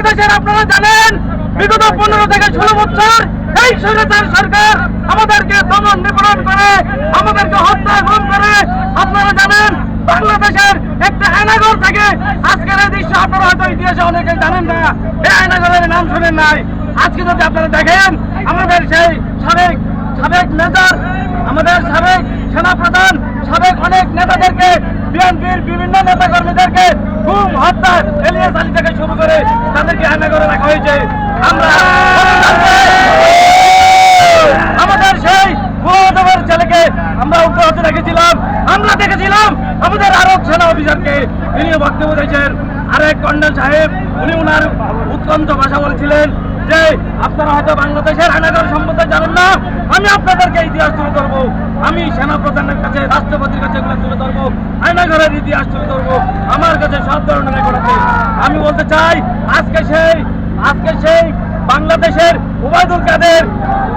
আপনারা জানেন, বিগত পনেরো থেকে ষোলো বছর এই স্বৈরাচার সরকার আমাদেরকে দমন নিপীড়ন করে, আমাদেরকে হত্যা গুম করে। আপনারা জানেন, বাংলাদেশের একটা আয়নাগর থেকে আজকের এই দৃশ্য আপনারা হয়তো ইতিহাসে অনেকে জানেন না। এই আয়নাগরের নাম শুনেন নাই। আজকে যদি আপনারা দেখেন, আমাদের সেই সাবেক সাবেক মেজর আমাদের সাবেক সেনাপ্রধান, সাবেক অনেক নেতাদেরকে, বিএনপির বিভিন্ন নেতা কর্মীদেরকে গুম হত্যা, এলিয়াস আলী থেকে শুরু করে তাদেরকে আয়না করে রাখা হয়েছে। আমরা আমাদের সেই পুরোধবার ছেলেকে আমরা উল্টো হতে দেখেছিলাম আমরা দেখেছিলাম আমাদের আরও সেনা অফিসারকে। তিনি বক্তব্য দিয়েছেন। আরেক কন্ডেল সাহেব, উনি উনার উৎকণ্ঠ ভাষা বলছিলেন। যে আপনারা হয়তো বাংলাদেশের আয়নাগর সম্বন্ধে জানেন না, আমি আপনাদেরকে ইতিহাস তুলে ধরবো। আমি সেনা প্রধানের কাছে, রাষ্ট্রপতির কাছে এগুলো তুলে ধরবো। আয়নাঘরের ইতিহাস তুলে ধরবো। আমার কাছে সব ধরনের রেকর্ড আছে। আমি বলতে চাই, আজকে সেই আজকে সেই বাংলাদেশের উবায়দুল কাদের,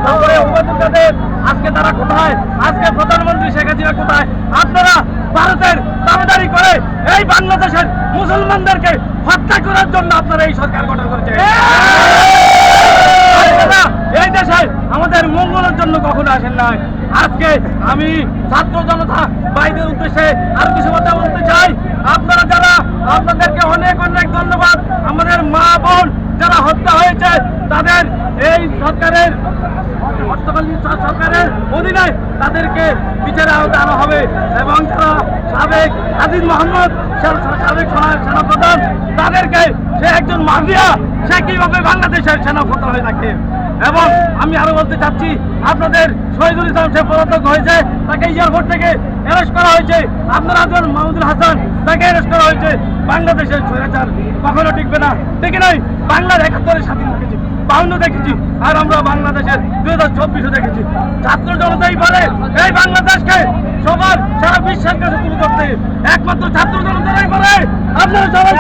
তারপরে উবায়দুল কাদের, আজকে তারা কোথায়? আজকে প্রধানমন্ত্রী শেখ হাসিনা কোথায়? আপনারা ভারতের দাবিদারি করে এই বাংলাদেশের মুসলমানদেরকে হত্যা করার জন্য আপনারা এই সরকার গঠন করেছে এই দেশে আমাদের মঙ্গলের জন্য কখনো আসেন নাই। আজকে আমি ছাত্র জনতা ভাইদের উদ্দেশ্যে আর কিছু কথা বলতে চাই। আপনারা যারা, আপনাদেরকে অনেক অনেক ধন্যবাদ। আমাদের মা বোন যারা হত্যা হয়েছে, তাদের এই সরকারের স- সরকারের অধীনে তাদেরকে বিচারে আনা হবে এবং যারা সাবেক আজিজ মোহাম্মদ সাবেক সেনাপ্রধান, তাদেরকে সে একজন মাফিয়া, সে কীভাবে বাংলাদেশের সেনাপ্রধান হয়ে থাকে? এবং আমি আরও বলতে চাচ্ছি, আপনাদের শহীদুল ইসলাম সে পলাতক হয়েছে, তাকে এয়ারপোর্ট থেকে অ্যারেস্ট করা হয়েছে। আপনার আজমান মাহমুদুল হাসান, তাকে অ্যারেস্ট করা হয়েছে। বাংলাদেশের স্বৈরাচার কখনো টিকবে না। ঠিক নাই, বাংলার একাত্তরের স্বাধীন দেখেছি, বাউন্ন দেখেছি, আর আমরা বাংলাদেশের দুই হাজার চব্বিশে দেখেছি। ছাত্র জনতাই বলে এই বাংলাদেশকে সবার বিশ্বের কাছে তুলে ধরতে একমাত্র ছাত্র জনতাই বলে আপনারা সবাই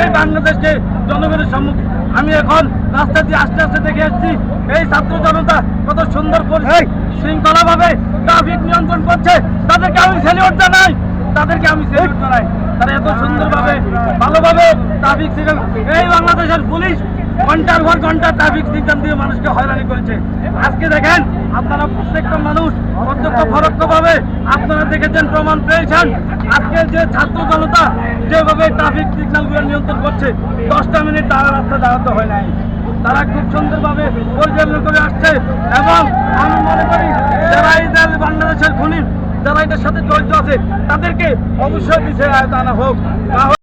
এই বাংলাদেশকে জনগণের সম্মুখে আমি এখন রাস্তা দিয়ে আস্তে আস্তে দেখে এসেছি এই ছাত্র জনতা কত সুন্দর করে শৃঙ্খলা ভাবে ট্রাফিক নিয়ন্ত্রণ করছে তাদেরকে আমি সেলিউট জানাই তাদেরকে আমি সেলিউট জানাই। তারা এত সুন্দরভাবে ভালোভাবে ট্রাফিক সিগন্যাল এই বাংলাদেশের পুলিশ ঘণ্টার পর ঘণ্টা ট্রাফিক সিগন্যাল দিয়ে মানুষকে হয়রানি করেছে। আজকে দেখেন, আপনারা প্রত্যেকটা মানুষ প্রত্যক্ষ পরোক্ষ ভাবে আপনারা দেখেছেন প্রমাণ পেয়েছেন। আজকে যে ছাত্র জনতা যেভাবে ট্রাফিক সিগন্যালগুলো নিয়ন্ত্রণ করছে, দশটা মিনিট তারা রাস্তা দাঁড়াতে হয় নাই। তারা খুব সুন্দরভাবে পরিচালনা করে আসছে এবং আমি মনে করি যারা এই দেশ বাংলাদেশের খুনি, যারা এটার সাথে জড়িত আছে, তাদেরকে অবশ্যই পিছিয়ে আয়ত আনা হোক। না